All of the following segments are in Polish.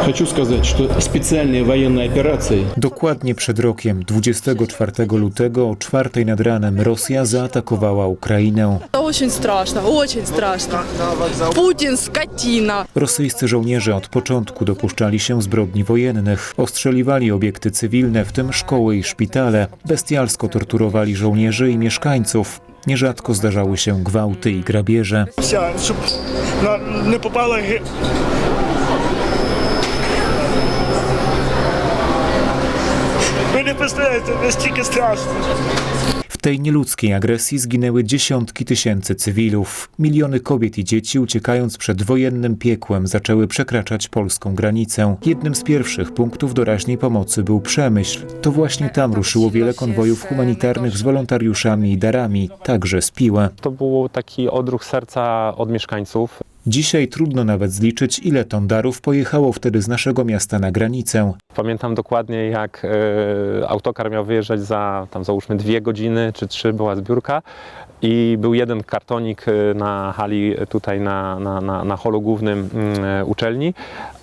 Хочу сказать, что специальные военные операции Dokładnie przed rokiem, 24 lutego o 4 nad ranem, Rosja zaatakowała Ukrainę. Это очень страшно, очень страшно. Путин скотина. Rosyjscy żołnierze od początku dopuszczali się zbrodni wojennych. Ostrzeliwali obiekty cywilne, w tym szkoły i szpitale. Bestialsko torturowali żołnierzy i mieszkańców. Nierzadko zdarzały się gwałty i grabieże. Вся, щоб на- не попала ге- Nie poznajecie, to jest straszne. W tej nieludzkiej agresji zginęły dziesiątki tysięcy cywilów. Miliony kobiet i dzieci uciekając przed wojennym piekłem zaczęły przekraczać polską granicę. Jednym z pierwszych punktów doraźnej pomocy był Przemyśl. To właśnie tam ruszyło wiele konwojów humanitarnych z wolontariuszami i darami, także z Piłę. To był taki odruch serca od mieszkańców. Dzisiaj trudno nawet zliczyć, ile ton darów pojechało wtedy z naszego miasta na granicę. Pamiętam dokładnie, jak e, autokar miał wyjeżdżać za, tam załóżmy, dwie godziny czy trzy była zbiórka i był jeden kartonik e, na hali tutaj na, na, na, na holu głównym mm, e, uczelni,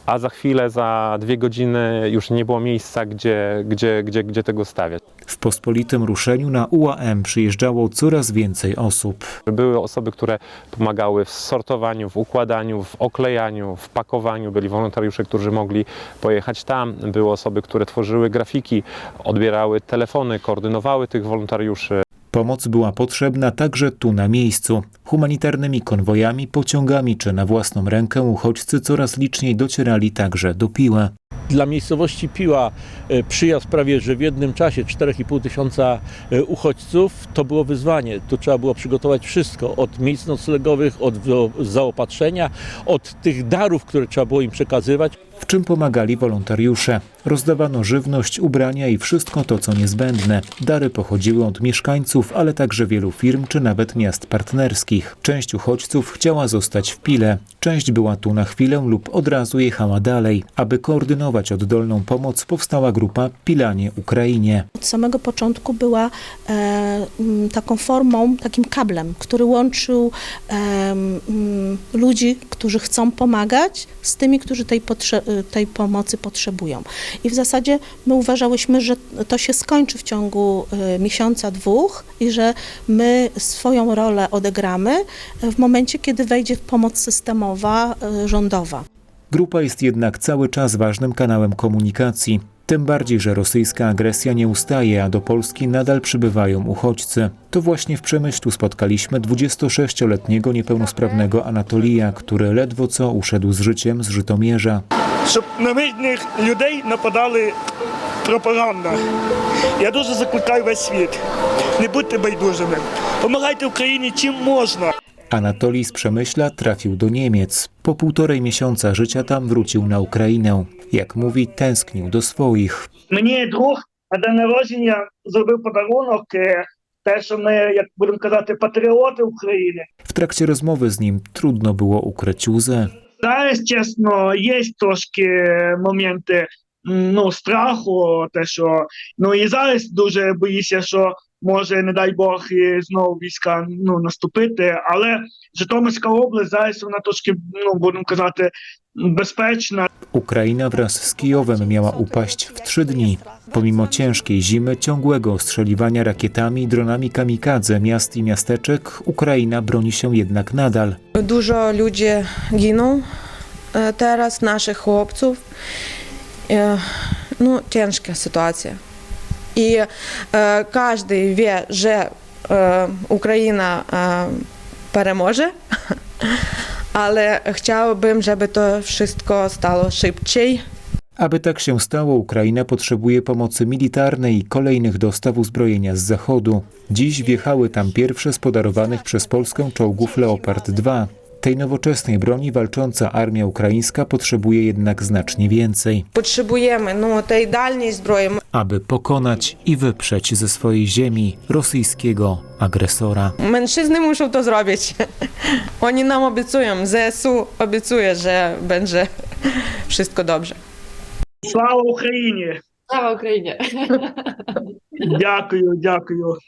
a za chwilę, za dwie godziny już nie było miejsca, gdzie, gdzie, gdzie, gdzie tego stawiać. W pospolitym ruszeniu na UAM przyjeżdżało coraz więcej osób. Były osoby, które pomagały w sortowaniu, w układaniu, w oklejaniu, w pakowaniu. Byli wolontariusze, którzy mogli pojechać tam. Były osoby, które tworzyły grafiki, odbierały telefony, koordynowały tych wolontariuszy. Pomoc była potrzebna także tu na miejscu. Humanitarnymi konwojami, pociągami czy na własną rękę uchodźcy coraz liczniej docierali także do Piła. Dla miejscowości Piła e, przyjazd prawie że w jednym czasie 4,5 tysiąca e, uchodźców to było wyzwanie. Tu trzeba było przygotować wszystko od miejsc noclegowych, od zaopatrzenia, od tych darów, które trzeba było im przekazywać. W czym pomagali wolontariusze? Rozdawano żywność, ubrania i wszystko to, co niezbędne. Dary pochodziły od mieszkańców, ale także wielu firm czy nawet miast partnerskich. Część uchodźców chciała zostać w Pile, część była tu na chwilę lub od razu jechała dalej. Aby koordynować oddolną pomoc, powstała grupa Pilanie Ukrainie. od samego początku była e, taką formą, takim kablem, który łączył e, ludzi, którzy chcą pomagać, z tymi, którzy tej, potrze- tej pomocy potrzebują. I w zasadzie my uważałyśmy, że to się skończy w ciągu e, miesiąca, dwóch i że my swoją rolę odegramy w momencie, kiedy wejdzie pomoc systemowa, e, rządowa. Grupa jest jednak cały czas ważnym kanałem komunikacji. Tym bardziej, że rosyjska agresja nie ustaje, a do Polski nadal przybywają uchodźcy. To właśnie w Przemyślu spotkaliśmy 26-letniego niepełnosprawnego Anatolija, który ledwo co uszedł z życiem z Żytomierza. щоб на мирних людей нападали пропаганда. Я дуже закликаю весь світ. Не будьте байдужими. Помагайте Україні чим можна. Anatolij z Przemyśla trafił do Niemiec. Po półtorej miesiąca życia tam wrócił na Ukrainę. Jak mówi, tęsknił do swoich. Мені друг на день народження зробив подарунок. е, Те, що ми, як будемо казати, патріоти України. W trakcie rozmowy z nim trudno było ukryć łzę. Зараз, чесно, є трошки моменти м, ну, страху, те, що ну і зараз дуже боюся, що може, не дай Бог, і знову війська ну, наступити. Але Житомирська область зараз вона трошки, ну будемо казати, безпечна. Ukraina wraz z Kijowem miała upaść w trzy dni. Pomimo ciężkiej zimy, ciągłego ostrzeliwania rakietami i dronami kamikadze miast i miasteczek, Ukraina broni się jednak nadal. Dużo ludzi giną e, teraz, naszych chłopców. E, No, ciężka sytuacja. I e, każdy wie, że e, Ukraina e, переможе, ale chciałabym, żeby to wszystko stało szybciej. Aby tak się stało, Ukraina potrzebuje pomocy militarnej i kolejnych dostaw uzbrojenia z zachodu. Dziś wjechały tam pierwsze z podarowanych przez Polskę czołgów Leopard 2. Tej nowoczesnej broni walcząca armia ukraińska potrzebuje jednak znacznie więcej. Potrzebujemy no, tej dalniej zbroi. aby pokonać i wyprzeć ze swojej ziemi rosyjskiego agresora. Mężczyzny muszą to zrobić. Oni nam obiecują, ZSU obiecuje, że będzie wszystko dobrze. Слава Україні! Слава Україні! Дякую, дякую.